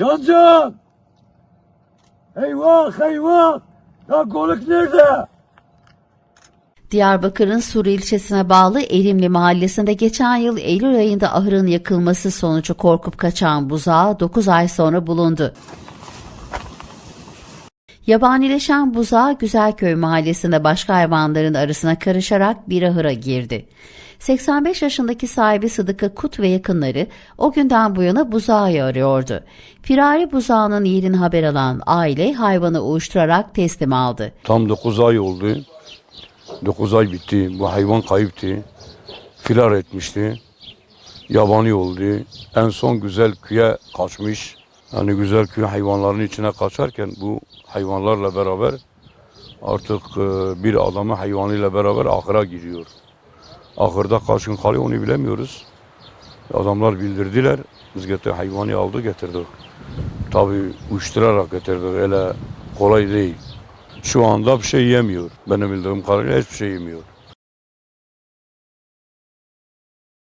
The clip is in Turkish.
Can can! Eyvah eyvah! Ya konuk nerede? Diyarbakır'ın Sur ilçesine bağlı Erimli mahallesinde geçen yıl Eylül ayında ahırın yakılması sonucu korkup kaçan buzağı 9 ay sonra bulundu. Yabanileşen buzağı Güzelköy mahallesinde başka hayvanların arasına karışarak bir ahıra girdi. 85 yaşındaki sahibi Sıdıkı Kut ve yakınları o günden bu yana buzağı arıyordu. Firari buzağının yerini haber alan aile hayvanı uyuşturarak teslim aldı. Tam 9 ay oldu. 9 ay bitti. Bu hayvan kayıptı. Firar etmişti. Yabani oldu. En son güzel köye kaçmış. Yani güzel köy hayvanların içine kaçarken bu hayvanlarla beraber artık e, bir adamı hayvanıyla beraber ahıra giriyor. Ahırda kaç gün kalıyor onu bilemiyoruz. Adamlar bildirdiler. Biz getir, hayvanı aldı getirdik. Tabii uyuşturarak getirdik. Öyle kolay değil. Şu anda bir şey yemiyor. Benim bildiğim kadarıyla hiçbir şey yemiyor.